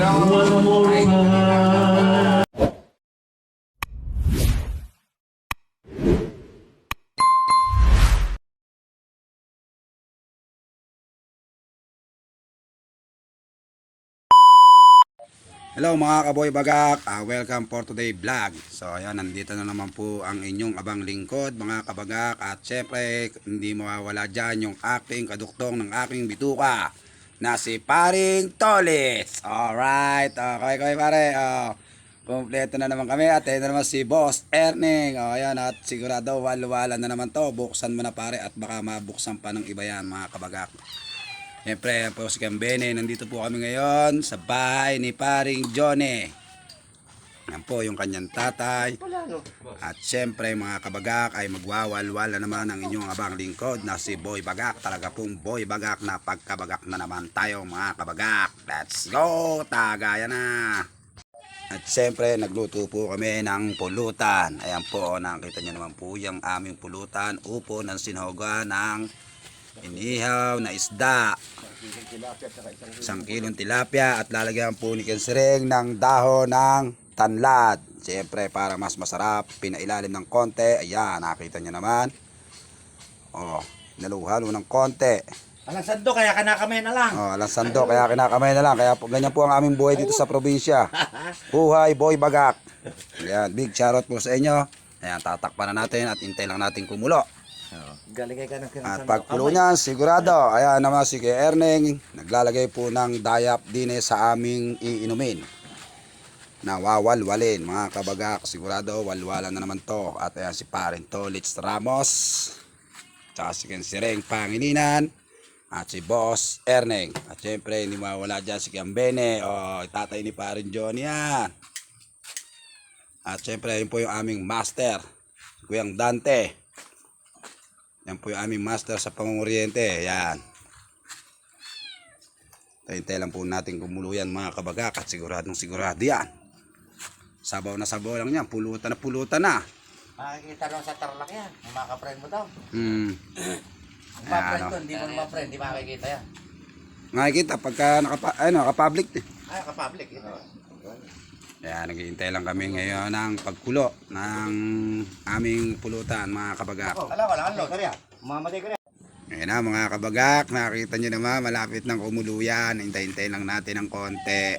one more time. Hello mga kaboy bagak, uh, welcome for today vlog. So ayan, nandito na naman po ang inyong abang lingkod mga kabagak. At syempre, hindi mawawala dyan yung acting kaduktong ng aking bituka na si Paring Tolis. Alright, okay okay pare. Oh, kompleto na naman kami at ayun na naman si Boss Erning. Oh, ayan at sigurado walwala na naman to. Buksan mo na pare at baka mabuksan pa ng iba yan mga kabagak. Siyempre, po si Gambene. Nandito po kami ngayon sa bahay ni paring Johnny. Yan po yung kanyang tatay. At siyempre mga kabagak ay magwawalwala naman ang inyong abang lingkod na si Boy Bagak. Talaga pong Boy Bagak na pagkabagak na naman tayo mga kabagak. Let's go! Tagaya na! At siyempre, nagluto po kami ng pulutan. Ayan po, nakita nyo naman po yung aming pulutan. Upo ng sinhoga ng inihaw na isda. Isang kilong tilapia at lalagyan po ni Kensering ng dahon ng tanlad. Siyempre, para mas masarap, pinailalim ng konti. Ayan, nakita nyo naman. Oh, naluhalo ng konti. Alang sando, kaya ka na lang. Oh, alang sando, kaya kinakamay na lang. Kaya po, ganyan po ang aming buhay dito sa probinsya. Buhay, boy, bagak. Ayan, big shoutout po sa inyo. Ayan, tatakpan na natin at hintay lang natin kumulo. Galigay ka ng At pagpulo niyan, sigurado, ayan naman si Kuya Erneng, naglalagay po ng dayap din eh sa aming iinumin. Nawawalwalin, mga kabagak, sigurado, walwalan na naman to. At ayan si Parin Tolits Ramos, tsaka si Sireng Pangininan, at si Boss Erneng. At syempre, hindi mawala dyan si Kiambene, o tatay ni Parin Johnny yan. At syempre, yun po yung aming master, Kuyang Dante. Yan po yung aming master sa pangunguriente. Yan. Hintay lang po natin kumulo yan mga kabagak at siguradong sigurado yan. Sabaw na sabaw lang yan. Pulutan na pulutan na. Makikita rin sa tarlak yan. Yung mga ka-friend mo daw. Hmm. Yung mga friend Ano? ko, hindi mo naman friend, di makikita yan. Nakikita pagka nakapa, ay, nakapublic. eh. Ay, ka-public. Ito. Yan, naghihintay lang kami ngayon ng pagkulo ng aming pulutan mga kabagak. Alam ko lang, ano? Kaya, mamatay ka rin. Ngayon na mga kabagak, nakita nyo naman malapit ng kumuluyan. Hintay-hintay lang natin ng konti.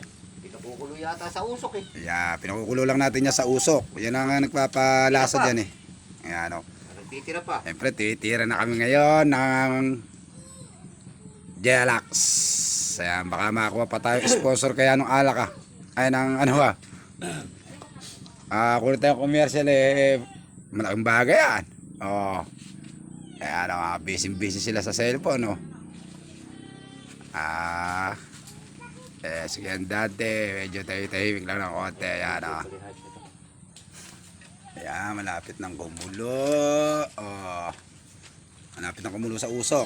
Ito kukulo yata sa usok eh. Yeah, pinakukulo lang natin niya sa usok. Yan ang nagpapalasa dyan eh. Ayan o. Nagtitira pa. Siyempre, titira na kami ngayon ng Gelax. Ayan, baka makakuha pa tayo sponsor kaya nung alak ah. Ay, ng ano ah. Ah, kung tayo commercial eh, malaking bagay yan. Oo. Kaya ano, ah, busy-busy sila sa cellphone, no? Ah, sige, ang dati, medyo tayo-tahimik lang ng konti. Ayan, ah. Ayan, malapit ng kumulo. Oh. Malapit ng kumulo sa usok.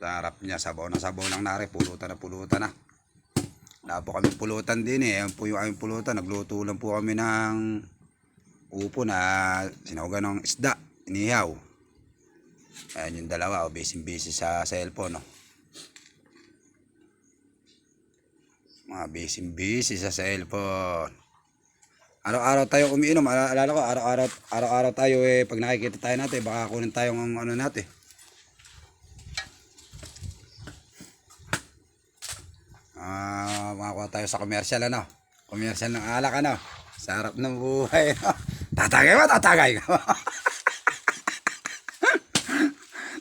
Sarap niya, sabaw na sabaw lang nare, pulutan na pulutan na. Wala po kami pulutan din eh. Yan po yung aming pulutan. Nagluto lang po kami ng upo na sinahugan ng isda, inihaw. Ayan yung dalawa, oh, busy-busy sa cellphone. Oh. Mga busy-busy sa cellphone. Araw-araw tayo umiinom. Ala- Alala ko, araw-araw, araw-araw tayo eh, pag nakikita tayo natin, baka kunin tayo ng ano natin. Ah, makakuha tayo sa commercial ano. Commercial ng alak ano. Sa harap ng buhay. no? tatagay mo, tatagay ka.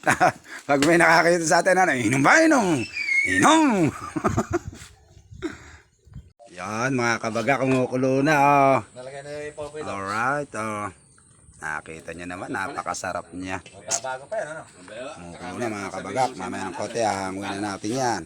Pag may nakakita sa atin, ano, inom ba, inom? Inom! Yan, mga kabaga, kumukulo na, oh. Nalagay na yung popo ito. Alright, oh. Nakita niyo naman, napakasarap niya. Magbabago pa yan, ano? Kumukulo na, mga kabagak. Mamaya ng kote, hanguin na natin yan.